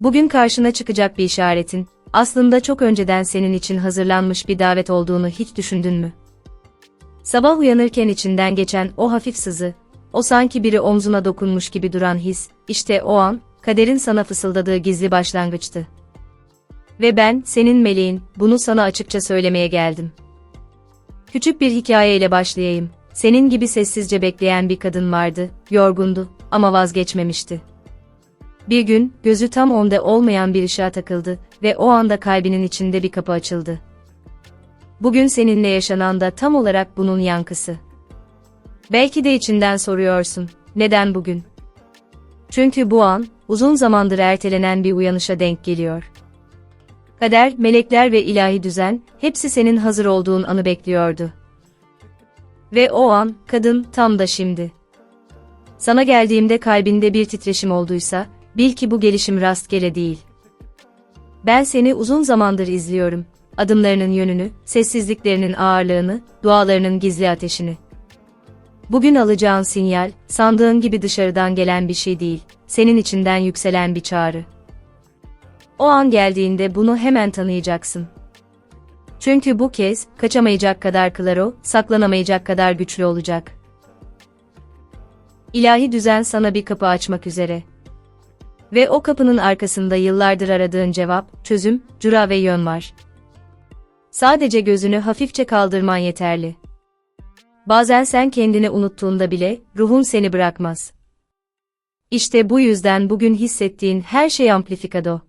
Bugün karşına çıkacak bir işaretin, aslında çok önceden senin için hazırlanmış bir davet olduğunu hiç düşündün mü? Sabah uyanırken içinden geçen o hafif sızı, o sanki biri omzuna dokunmuş gibi duran his, işte o an, kaderin sana fısıldadığı gizli başlangıçtı. Ve ben, senin meleğin, bunu sana açıkça söylemeye geldim. Küçük bir hikayeyle başlayayım. Senin gibi sessizce bekleyen bir kadın vardı, yorgundu ama vazgeçmemişti. Bir gün, gözü tam onda olmayan bir ışığa takıldı ve o anda kalbinin içinde bir kapı açıldı. Bugün seninle yaşanan da tam olarak bunun yankısı. Belki de içinden soruyorsun, neden bugün? Çünkü bu an, uzun zamandır ertelenen bir uyanışa denk geliyor. Kader, melekler ve ilahi düzen, hepsi senin hazır olduğun anı bekliyordu. Ve o an, kadın, tam da şimdi. Sana geldiğimde kalbinde bir titreşim olduysa, bil ki bu gelişim rastgele değil. Ben seni uzun zamandır izliyorum. Adımlarının yönünü, sessizliklerinin ağırlığını, dualarının gizli ateşini. Bugün alacağın sinyal, sandığın gibi dışarıdan gelen bir şey değil, senin içinden yükselen bir çağrı. O an geldiğinde bunu hemen tanıyacaksın. Çünkü bu kez, kaçamayacak kadar klaro, saklanamayacak kadar güçlü olacak. İlahi düzen sana bir kapı açmak üzere. Ve o kapının arkasında yıllardır aradığın cevap, çözüm, cura ve yön var. Sadece gözünü hafifçe kaldırman yeterli. Bazen sen kendini unuttuğunda bile, ruhun seni bırakmaz. İşte bu yüzden bugün hissettiğin her şey amplifikado.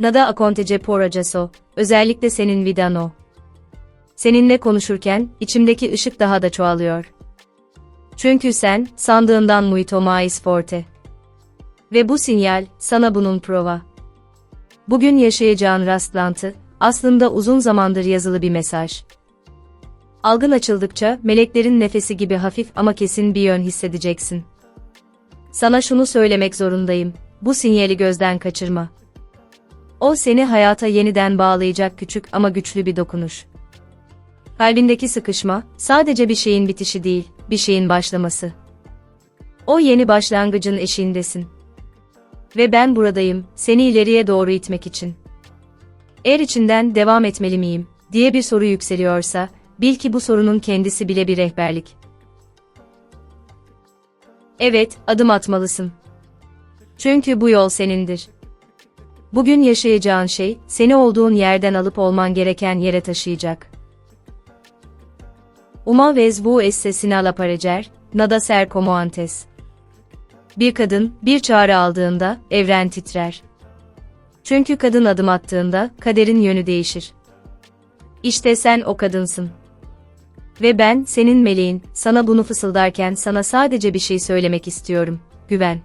Nada acontece por acaso, özellikle senin vidano. Seninle konuşurken, içimdeki ışık daha da çoğalıyor. Çünkü sen, sandığından muito mais forte. Ve bu sinyal, sana bunun prova. Bugün yaşayacağın rastlantı, aslında uzun zamandır yazılı bir mesaj. Algın açıldıkça, meleklerin nefesi gibi hafif ama kesin bir yön hissedeceksin. Sana şunu söylemek zorundayım, bu sinyali gözden kaçırma. O seni hayata yeniden bağlayacak küçük ama güçlü bir dokunuş. Kalbindeki sıkışma, sadece bir şeyin bitişi değil, bir şeyin başlaması. O yeni başlangıcın eşiğindesin. Ve ben buradayım, seni ileriye doğru itmek için. Eğer içinden devam etmeli miyim, diye bir soru yükseliyorsa, bil ki bu sorunun kendisi bile bir rehberlik. Evet, adım atmalısın. Çünkü bu yol senindir. Bugün yaşayacağın şey, seni olduğun yerden alıp olman gereken yere taşıyacak. Uma vez vu esse sinal aparecer, nada ser como antes. Bir kadın, bir çağrı aldığında, evren titrer. Çünkü kadın adım attığında, kaderin yönü değişir. İşte sen o kadınsın. Ve ben, senin meleğin, sana bunu fısıldarken sana sadece bir şey söylemek istiyorum. Güven.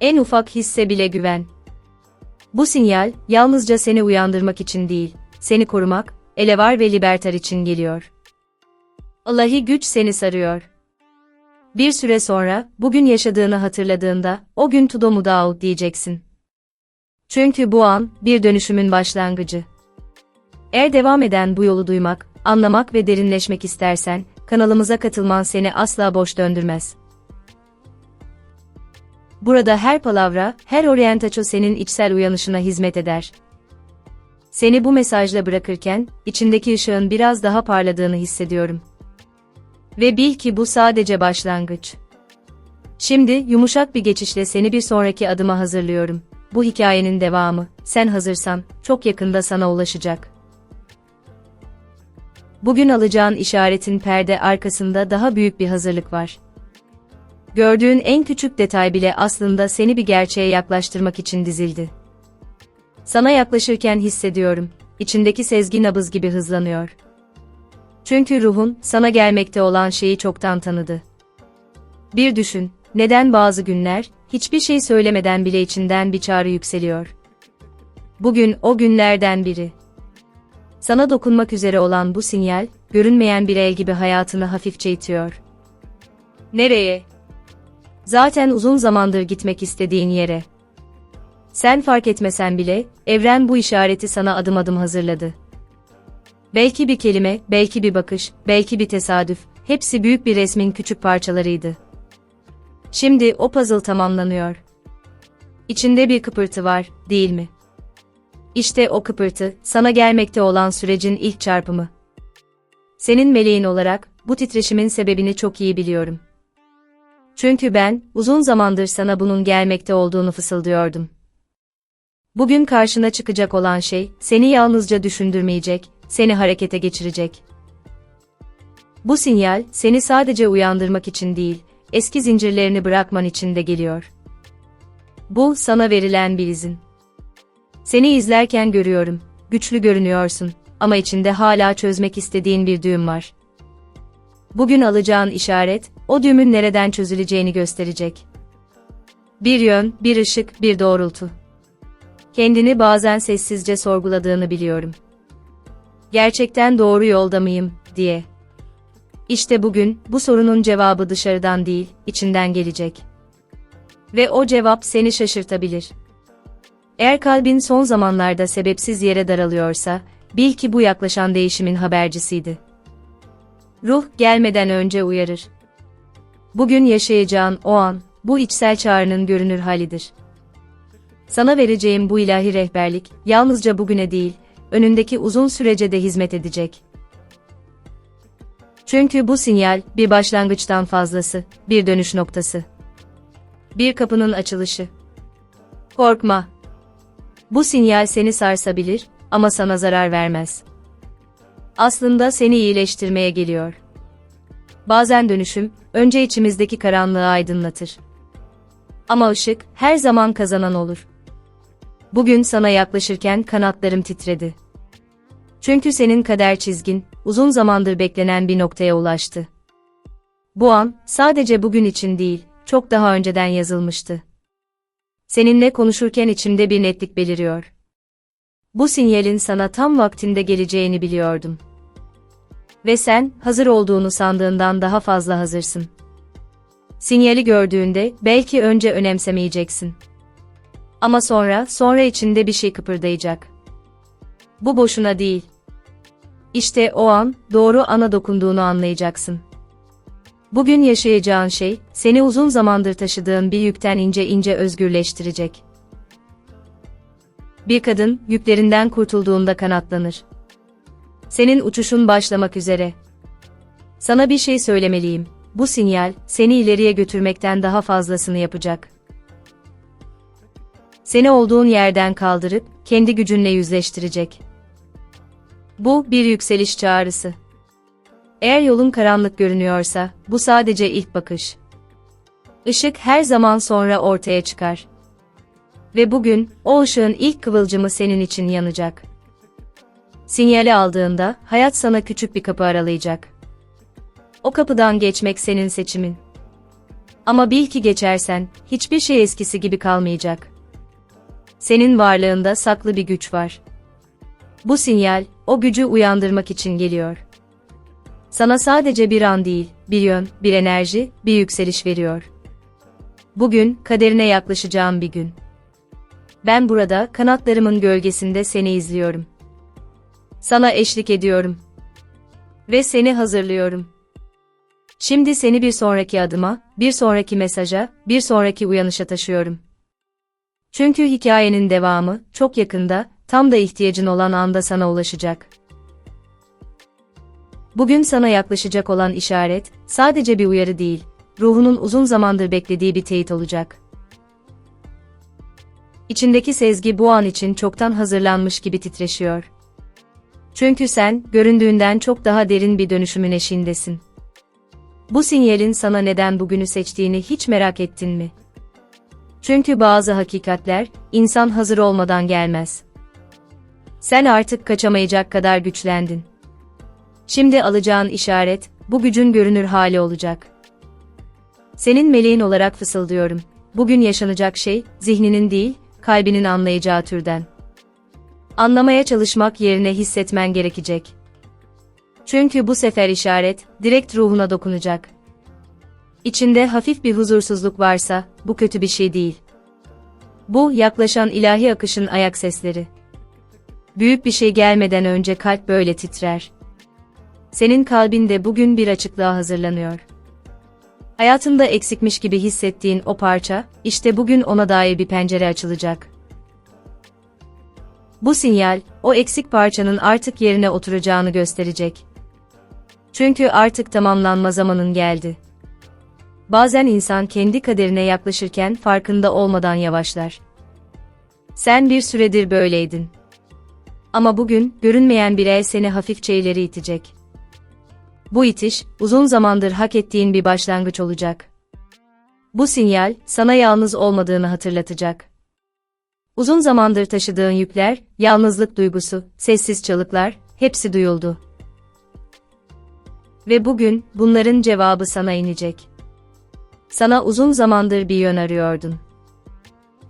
En ufak hisse bile güven. Bu sinyal, yalnızca seni uyandırmak için değil, seni korumak, elevar ve libertar için geliyor. Allahi güç seni sarıyor. Bir süre sonra, bugün yaşadığını hatırladığında, o gün tudo mudao diyeceksin. Çünkü bu an, bir dönüşümün başlangıcı. Eğer devam eden bu yolu duymak, anlamak ve derinleşmek istersen, kanalımıza katılman seni asla boş döndürmez. Burada her palavra, her orientaço senin içsel uyanışına hizmet eder. Seni bu mesajla bırakırken, içindeki ışığın biraz daha parladığını hissediyorum. Ve bil ki bu sadece başlangıç. Şimdi, yumuşak bir geçişle seni bir sonraki adıma hazırlıyorum. Bu hikayenin devamı, sen hazırsan, çok yakında sana ulaşacak. Bugün alacağın işaretin perde arkasında daha büyük bir hazırlık var. Gördüğün en küçük detay bile aslında seni bir gerçeğe yaklaştırmak için dizildi. Sana yaklaşırken hissediyorum, içindeki sezgi nabız gibi hızlanıyor. Çünkü ruhun, sana gelmekte olan şeyi çoktan tanıdı. Bir düşün, neden bazı günler, hiçbir şey söylemeden bile içinden bir çağrı yükseliyor. Bugün o günlerden biri. Sana dokunmak üzere olan bu sinyal, görünmeyen bir el gibi hayatını hafifçe itiyor. Nereye? Zaten uzun zamandır gitmek istediğin yere. Sen fark etmesen bile, evren bu işareti sana adım adım hazırladı. Belki bir kelime, belki bir bakış, belki bir tesadüf, hepsi büyük bir resmin küçük parçalarıydı. Şimdi o puzzle tamamlanıyor. İçinde bir kıpırtı var, değil mi? İşte o kıpırtı, sana gelmekte olan sürecin ilk çarpımı. Senin meleğin olarak, bu titreşimin sebebini çok iyi biliyorum. Çünkü ben, uzun zamandır sana bunun gelmekte olduğunu fısıldıyordum. Bugün karşına çıkacak olan şey, seni yalnızca düşündürmeyecek, seni harekete geçirecek. Bu sinyal, seni sadece uyandırmak için değil, eski zincirlerini bırakman için de geliyor. Bu, sana verilen bir izin. Seni izlerken görüyorum, güçlü görünüyorsun ama içinde hala çözmek istediğin bir düğüm var. Bugün alacağın işaret, o düğümün nereden çözüleceğini gösterecek. Bir yön, bir ışık, bir doğrultu. Kendini bazen sessizce sorguladığını biliyorum. Gerçekten doğru yolda mıyım, diye. İşte bugün, bu sorunun cevabı dışarıdan değil, içinden gelecek. Ve o cevap seni şaşırtabilir. Eğer kalbin son zamanlarda sebepsiz yere daralıyorsa, bil ki bu yaklaşan değişimin habercisiydi. Ruh gelmeden önce uyarır. Bugün yaşayacağın o an, bu içsel çağrının görünür halidir. Sana vereceğim bu ilahi rehberlik, yalnızca bugüne değil, önündeki uzun sürece de hizmet edecek. Çünkü bu sinyal, bir başlangıçtan fazlası, bir dönüş noktası. Bir kapının açılışı. Korkma. Bu sinyal seni sarsabilir ama sana zarar vermez. Aslında seni iyileştirmeye geliyor. Bazen dönüşüm, önce içimizdeki karanlığı aydınlatır. Ama ışık, her zaman kazanan olur. Bugün sana yaklaşırken kanatlarım titredi. Çünkü senin kader çizgin, uzun zamandır beklenen bir noktaya ulaştı. Bu an, sadece bugün için değil, çok daha önceden yazılmıştı. Seninle konuşurken içimde bir netlik beliriyor. Bu sinyalin sana tam vaktinde geleceğini biliyordum. Ve sen, hazır olduğunu sandığından daha fazla hazırsın. Sinyali gördüğünde, belki önce önemsemeyeceksin. Ama sonra, sonra içinde bir şey kıpırdayacak. Bu boşuna değil. İşte o an, doğru ana dokunduğunu anlayacaksın. Bugün yaşayacağın şey, seni uzun zamandır taşıdığın bir yükten ince ince özgürleştirecek. Bir kadın, yüklerinden kurtulduğunda kanatlanır. Senin uçuşun başlamak üzere. Sana bir şey söylemeliyim. Bu sinyal, seni ileriye götürmekten daha fazlasını yapacak. Seni olduğun yerden kaldırıp, kendi gücünle yüzleştirecek. Bu, bir yükseliş çağrısı. Eğer yolun karanlık görünüyorsa, bu sadece ilk bakış. Işık her zaman sonra ortaya çıkar. Ve bugün, o ışığın ilk kıvılcımı senin için yanacak. Sinyali aldığında, hayat sana küçük bir kapı aralayacak. O kapıdan geçmek senin seçimin. Ama bil ki geçersen, hiçbir şey eskisi gibi kalmayacak. Senin varlığında saklı bir güç var. Bu sinyal, o gücü uyandırmak için geliyor. Sana sadece bir an değil, bir yön, bir enerji, bir yükseliş veriyor. Bugün, kaderine yaklaşacağım bir gün. Ben burada, kanatlarımın gölgesinde seni izliyorum. Sana eşlik ediyorum. Ve seni hazırlıyorum. Şimdi seni bir sonraki adıma, bir sonraki mesaja, bir sonraki uyanışa taşıyorum. Çünkü hikayenin devamı, çok yakında, tam da ihtiyacın olan anda sana ulaşacak. Bugün sana yaklaşacak olan işaret, sadece bir uyarı değil, ruhunun uzun zamandır beklediği bir teyit olacak. İçindeki sezgi bu an için çoktan hazırlanmış gibi titreşiyor. Çünkü sen, göründüğünden çok daha derin bir dönüşümün eşiğindesin. Bu sinyalin sana neden bugünü seçtiğini hiç merak ettin mi? Çünkü bazı hakikatler, insan hazır olmadan gelmez. Sen artık kaçamayacak kadar güçlendin. Şimdi alacağın işaret, bu gücün görünür hali olacak. Senin meleğin olarak fısıldıyorum. Bugün yaşanacak şey, zihninin değil, kalbinin anlayacağı türden. Anlamaya çalışmak yerine hissetmen gerekecek. Çünkü bu sefer işaret, direkt ruhuna dokunacak. İçinde hafif bir huzursuzluk varsa, bu kötü bir şey değil. Bu, yaklaşan ilahi akışın ayak sesleri. Büyük bir şey gelmeden önce kalp böyle titrer. Senin kalbin de bugün bir açıklığa hazırlanıyor. Hayatında eksikmiş gibi hissettiğin o parça, işte bugün ona dair bir pencere açılacak. Bu sinyal, o eksik parçanın artık yerine oturacağını gösterecek. Çünkü artık tamamlanma zamanın geldi. Bazen insan kendi kaderine yaklaşırken farkında olmadan yavaşlar. Sen bir süredir böyleydin. Ama bugün, görünmeyen bir el seni hafifçe ileri itecek. Bu itiş, uzun zamandır hak ettiğin bir başlangıç olacak. Bu sinyal, sana yalnız olmadığını hatırlatacak. Uzun zamandır taşıdığın yükler, yalnızlık duygusu, sessiz çalıklar, hepsi duyuldu. Ve bugün, bunların cevabı sana inecek. Sana uzun zamandır bir yön arıyordun.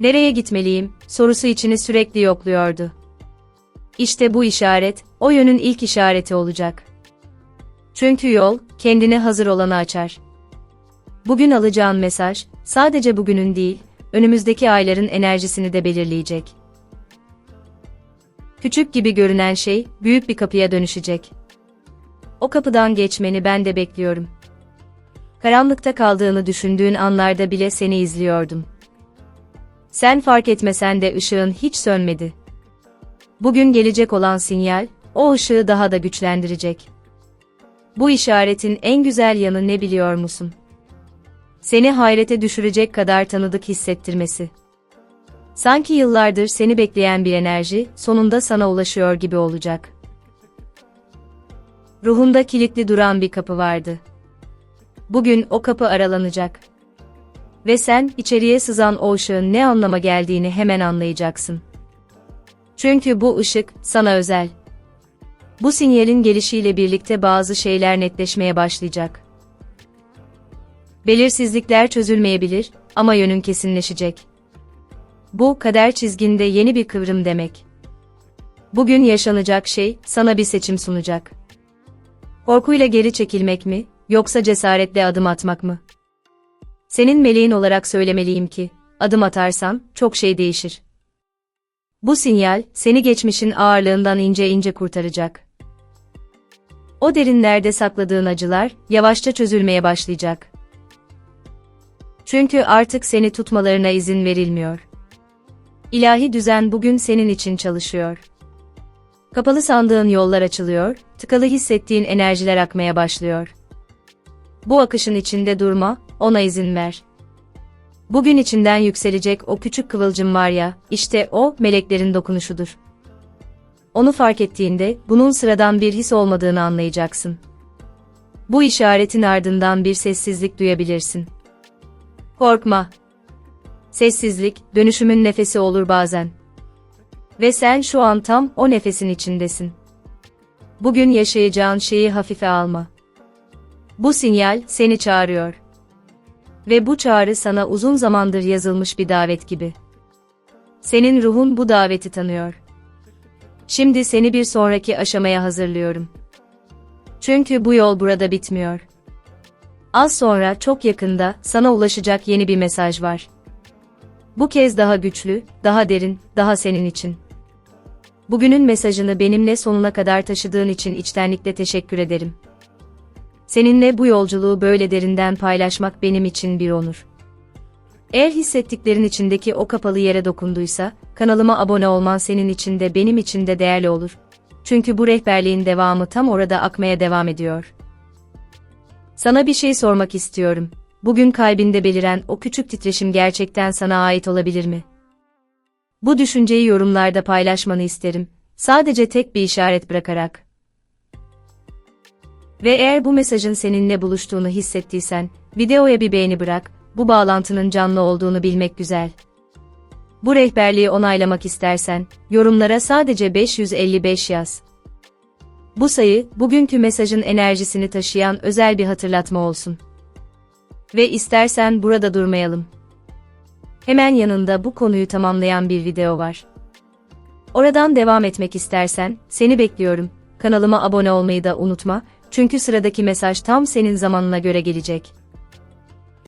Nereye gitmeliyim, sorusu içini sürekli yokluyordu. İşte bu işaret, o yönün ilk işareti olacak. Çünkü yol, kendine hazır olanı açar. Bugün alacağın mesaj, sadece bugünün değil, önümüzdeki ayların enerjisini de belirleyecek. Küçük gibi görünen şey, büyük bir kapıya dönüşecek. O kapıdan geçmeni ben de bekliyorum. Karanlıkta kaldığını düşündüğün anlarda bile seni izliyordum. Sen fark etmesen de ışığın hiç sönmedi. Bugün gelecek olan sinyal, o ışığı daha da güçlendirecek. Bu işaretin en güzel yanı ne biliyor musun? Seni hayrete düşürecek kadar tanıdık hissettirmesi. Sanki yıllardır seni bekleyen bir enerji, sonunda sana ulaşıyor gibi olacak. Ruhunda kilitli duran bir kapı vardı. Bugün o kapı aralanacak. Ve sen, içeriye sızan o ışığın ne anlama geldiğini hemen anlayacaksın. Çünkü bu ışık, sana özel. Bu sinyalin gelişiyle birlikte bazı şeyler netleşmeye başlayacak. Belirsizlikler çözülmeyebilir ama yönün kesinleşecek. Bu kader çizginde yeni bir kıvrım demek. Bugün yaşanacak şey sana bir seçim sunacak. Korkuyla geri çekilmek mi yoksa cesaretle adım atmak mı? Senin meleğin olarak söylemeliyim ki adım atarsan çok şey değişir. Bu sinyal seni geçmişin ağırlığından ince ince kurtaracak. O derinlerde sakladığın acılar yavaşça çözülmeye başlayacak. Çünkü artık seni tutmalarına izin verilmiyor. İlahi düzen bugün senin için çalışıyor. Kapalı sandığın yollar açılıyor, tıkalı hissettiğin enerjiler akmaya başlıyor. Bu akışın içinde durma, ona izin ver. Bugün içinden yükselecek o küçük kıvılcım var ya, işte o meleklerin dokunuşudur. Onu fark ettiğinde bunun sıradan bir his olmadığını anlayacaksın. Bu işaretin ardından bir sessizlik duyabilirsin. Korkma. Sessizlik, dönüşümün nefesi olur bazen. Ve sen şu an tam o nefesin içindesin. Bugün yaşayacağın şeyi hafife alma. Bu sinyal seni çağırıyor. Ve bu çağrı sana uzun zamandır yazılmış bir davet gibi. Senin ruhun bu daveti tanıyor. Şimdi seni bir sonraki aşamaya hazırlıyorum. Çünkü bu yol burada bitmiyor. Az sonra çok yakında sana ulaşacak yeni bir mesaj var. Bu kez daha güçlü, daha derin, daha senin için. Bugünün mesajını benimle sonuna kadar taşıdığın için içtenlikle teşekkür ederim. Seninle bu yolculuğu böyle derinden paylaşmak benim için bir onur. Eğer hissettiklerin içindeki o kapalı yere dokunduysa, kanalıma abone olman senin için de benim için de değerli olur. Çünkü bu rehberliğin devamı tam orada akmaya devam ediyor. Sana bir şey sormak istiyorum. Bugün kalbinde beliren o küçük titreşim gerçekten sana ait olabilir mi? Bu düşünceyi yorumlarda paylaşmanı isterim. Sadece tek bir işaret bırakarak. Ve eğer bu mesajın seninle buluştuğunu hissettiysen, videoya bir beğeni bırak, bu bağlantının canlı olduğunu bilmek güzel. Bu rehberliği onaylamak istersen, yorumlara sadece 555 yaz. Bu sayı, bugünkü mesajın enerjisini taşıyan özel bir hatırlatma olsun. Ve istersen burada durmayalım. Hemen yanında bu konuyu tamamlayan bir video var. Oradan devam etmek istersen, seni bekliyorum. Kanalıma abone olmayı da unutma, çünkü sıradaki mesaj tam senin zamanına göre gelecek.